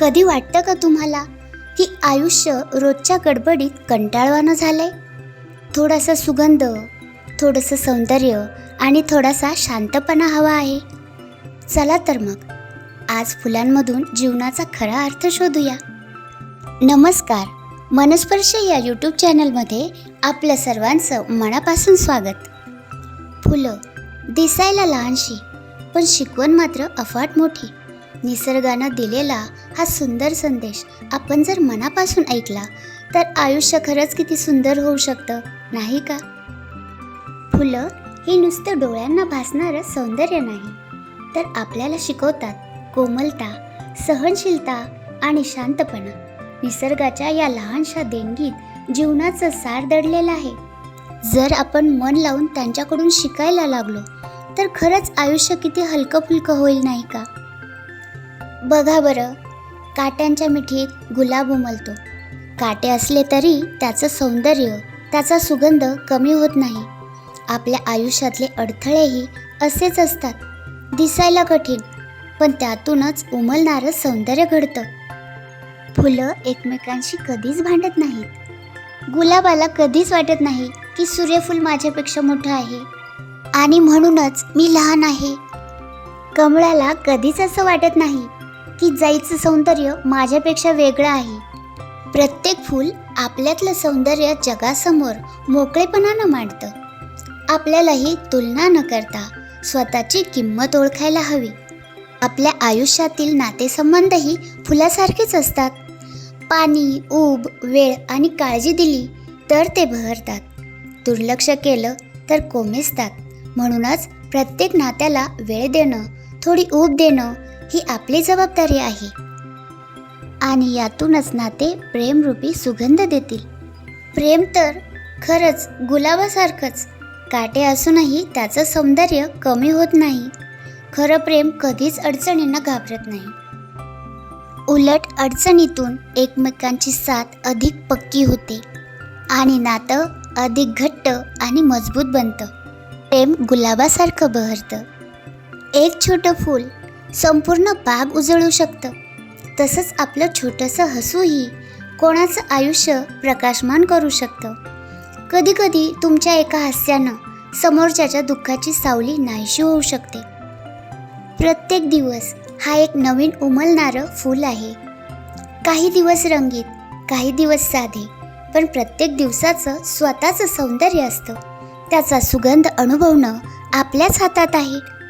कधी वाटतं का तुम्हाला? की आयुष्य रोजच्या गडबडीत कंटाळवानं झालंय. थोडासा सुगंध थोडंसं सौंदर्य आणि थोडासा शांतपणा हवा आहे. चला तर मग आज फुलांमधून जीवनाचा खरा अर्थ शोधूया. नमस्कार मनस्पर्श या यूट्यूब चॅनलमध्ये आपलं सर्वांचं मनापासून स्वागत. फुलं दिसायला लहानशी पण शिकवण मात्र अफाट मोठी. निसर्गानं दिलेला हा सुंदर संदेश आपण जर मनापासून ऐकला तर आयुष्य खरंच किती सुंदर होऊ शकतं नाही का? फुलं हे नुसतं डोळ्यांना भासणारं सौंदर्य नाही तर आपल्याला शिकवतात कोमलता सहनशीलता आणि शांतपणा. निसर्गाच्या या लहानशा देणगीत जीवनाचं सार दडलेलं आहे. जर आपण मन लावून त्यांच्याकडून शिकायला लागलो तर खरंच आयुष्य किती हलकं फुलकं होईल नाही का? बघा बरं. काट्यांच्या मिठीत गुलाब उमलतो. काटे असले तरी त्याचं सौंदर्य त्याचा सुगंध कमी होत नाही. आपल्या आयुष्यातले अडथळेही असेच असतात. दिसायला कठीण पण त्यातूनच उमलणारं सौंदर्य घडतं. फुलं एकमेकांशी कधीच भांडत नाहीत. गुलाबाला कधीच वाटत नाही की सूर्यफूल माझ्यापेक्षा मोठं आहे. आणि म्हणूनच मी लहान आहे. कमळाला कधीच असं वाटत नाही. की जाईचं सौंदर्य माझ्यापेक्षा वेगळं आहे. प्रत्येक फूल आपल्यातलं सौंदर्य जगासमोर मोकळेपणानं मांडतं. आपल्यालाही तुलना न करता स्वतःची किंमत ओळखायला हवी. आपल्या आयुष्यातील नातेसंबंधही फुलासारखेच असतात. पाणी ऊब वेळ आणि काळजी दिली तर ते बहरतात. दुर्लक्ष केलं तर कोमेजतात. म्हणूनच प्रत्येक नात्याला वेळ देणं थोडी ऊब देणं ही आपली जबाबदारी आहे. आणि यातूनच नाते प्रेमरूपी सुगंध देतील. प्रेम तर खरंच गुलाबासारखंच. काटे असूनही त्याचं सौंदर्य कमी होत नाही. खरं प्रेम कधीच अडचणींना घाबरत नाही. उलट अडचणीतून एकमेकांची साथ अधिक पक्की होते. आणि नातं अधिक घट्ट आणि मजबूत बनतं. प्रेम गुलाबासारखं बहरतं. एक छोटं फूल संपूर्ण बाग उजळू शकतं. तसंच आपलं छोटंसं हसूही कोणाचं आयुष्य प्रकाशमान करू शकतं. कधीकधी तुमच्या एका हास्यानं समोरच्याच्या दुःखाची सावली नाहीशी होऊ शकते. प्रत्येक दिवस हा एक नवीन उमलणारं फूल आहे. काही दिवस रंगीत काही दिवस साधे पण प्रत्येक दिवसाचं स्वतःचं सौंदर्य असतं. त्याचा सुगंध अनुभवणं आपल्याच हातात आहे.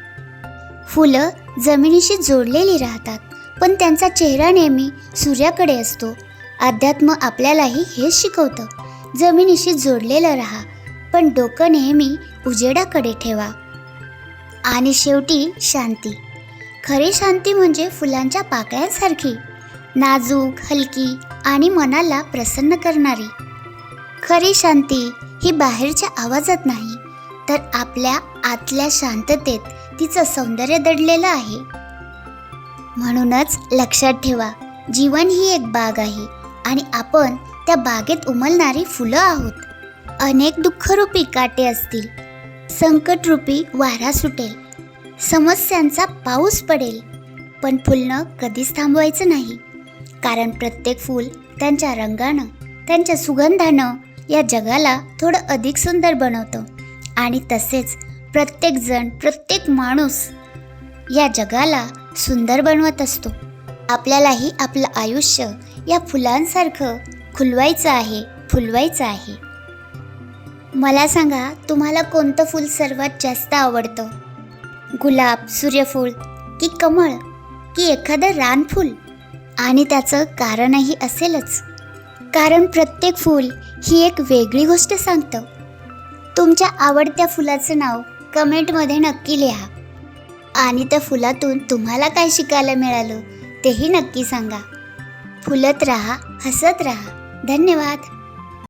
फुलं जमिनीशी जोडलेली राहतात. पण त्यांचा चेहरा नेहमी सूर्याकडे असतो. अध्यात्म आपल्यालाही हेच शिकवतं. जमिनीशी जोडलेलं राहा पण डोकं नेहमी उजेडाकडे ठेवा. आणि शेवटी शांती. खरी शांती म्हणजे फुलांच्या पाकळ्यांसारखी नाजूक हलकी आणि मनाला प्रसन्न करणारी. खरी शांती ही बाहेरच्या आवाजात नाही तर आपल्या आतल्या शांततेत तिचं सौंदर्य दडलेलं आहे. म्हणूनच लक्षात ठेवा जीवन ही एक बाग आहे आणि आपण त्या बागेत उमलणारी फुलं आहोत. अनेक दुःखरूपी काटे असतील संकटरूपी वारा सुटेल समस्यांचा पाऊस पडेल पण फुलणं कधीच थांबवायचं नाही. कारण प्रत्येक फूल त्यांच्या रंगानं त्यांच्या सुगंधानं या जगाला थोडं अधिक सुंदर बनवतं आणि तसेच प्रत्येकजण प्रत्येक माणूस या जगाला सुंदर बनवत असतो. आपल्यालाही आपलं आयुष्य या फुलांसारखं खुलवायचं आहे फुलवायचं आहे. मला सांगा तुम्हाला कोणतं फूल सर्वात जास्त आवडतं? गुलाब सूर्यफूल की कमळ की एखादं रानफूल आणि त्याचं कारणही असेलच. कारण प्रत्येक फूल ही एक वेगळी गोष्ट सांगतं. तुमच्या आवडत्या फुलाचं नाव कमेंटमध्ये नक्की लिहा. आणि त्या फुलातून तुम्हाला काय शिकायला मिळालं तेही नक्की सांगा. फुलत राहा हसत राहा. धन्यवाद.